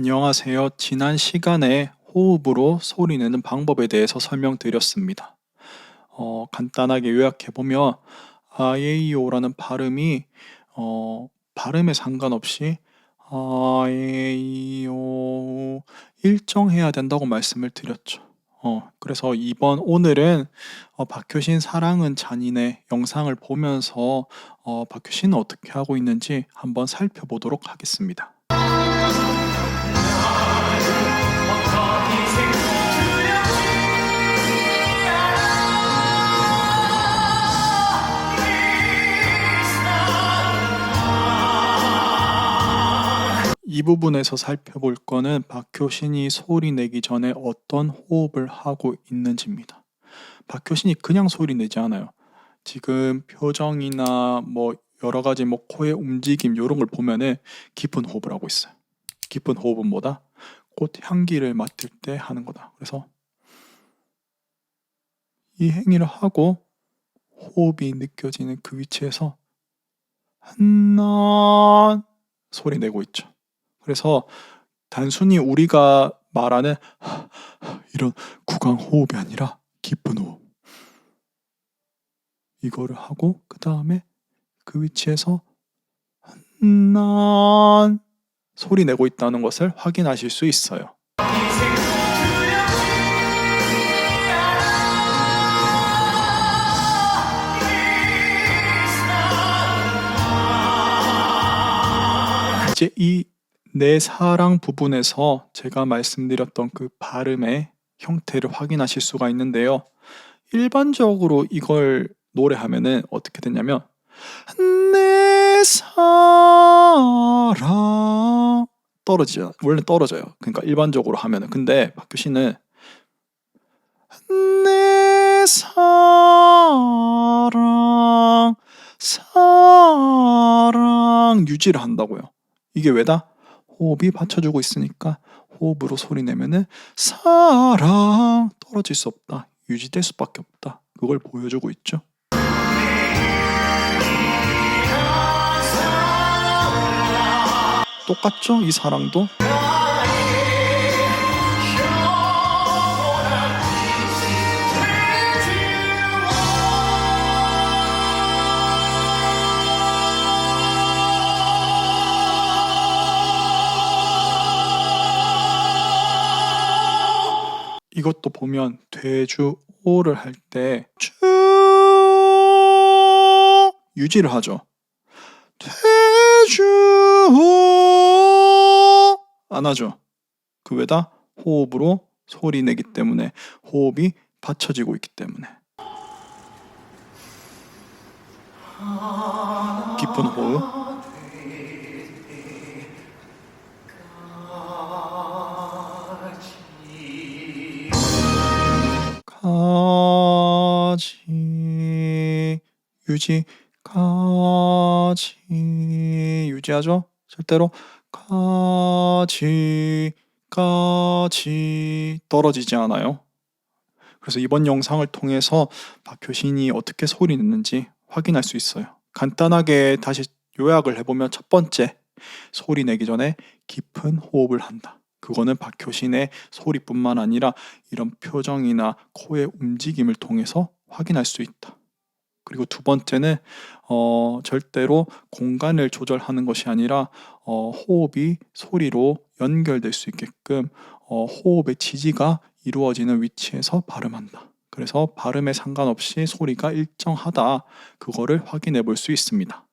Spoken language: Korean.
안녕하세요. 지난 시간에 호흡으로 소리 내는 방법에 대해서 설명드렸습니다. 어, 간단하게 요약해보면 아에이오라는 발음이 어, 발음에 상관없이 아에이오 일정해야 된다고 말씀을 드렸죠. 어, 그래서 이번 오늘은 어, 박효신 사랑은 잔인의 영상을 보면서 어, 박효신은 어떻게 하고 있는지 한번 살펴보도록 하겠습니다. 이 부분에서 살펴볼 거는 박효신이 소리 내기 전에 어떤 호흡을 하고 있는지입니다. 박효신이 그냥 소리 내지 않아요. 지금 표정이나 뭐 여러 가지 뭐 코의 움직임 이런 걸 보면은 깊은 호흡을 하고 있어요. 깊은 호흡은 뭐다? 꽃 향기를 맡을 때 하는 거다. 그래서 이 행위를 하고 호흡이 느껴지는 그 위치에서 한난 소리 내고 있죠. 그래서 단순히 우리가 말하는 이런 구강 호흡이 아니라 깊은 호흡. 이거를 하고 그 다음에 그 위치에서 난 소리 내고 있다는 것을 확인하실 수 있어요. 이제 이 내 사랑 부분에서 제가 말씀드렸던 그 발음의 형태를 확인하실 수가 있는데요. 일반적으로 이걸 노래하면은 어떻게 되냐면 내 사랑 떨어지죠. 원래 떨어져요. 그러니까 일반적으로 하면은 근데 박규 씨는 내 사랑 사랑 유지를 한다고요. 이게 왜다? 호흡이 받쳐주고 있으니까 호흡으로 소리 내면은 사랑 떨어질 수 없다. 유지될 수밖에 없다. 그걸 보여주고 있죠. 똑같죠? 이 사랑도. 이것도 보면 되주오를 할 때 쭉 유지를 하죠. 되주오 안 하죠. 그 왜다 호흡으로 소리 내기 때문에 호흡이 받쳐지고 있기 때문에 깊은 호흡 유지 가지 유지하죠? 절대로 가지 가지 떨어지지 않아요. 그래서 이번 영상을 통해서 박효신이 어떻게 소리 냈는지 확인할 수 있어요. 간단하게 다시 요약을 해보면 첫 번째 소리 내기 전에 깊은 호흡을 한다. 그거는 박효신의 소리뿐만 아니라 이런 표정이나 코의 움직임을 통해서 확인할 수 있다. 그리고 두 번째는 어, 절대로 공간을 조절하는 것이 아니라 어, 호흡이 소리로 연결될 수 있게끔 어, 호흡의 지지가 이루어지는 위치에서 발음한다. 그래서 발음에 상관없이 소리가 일정하다. 그거를 확인해 볼 수 있습니다.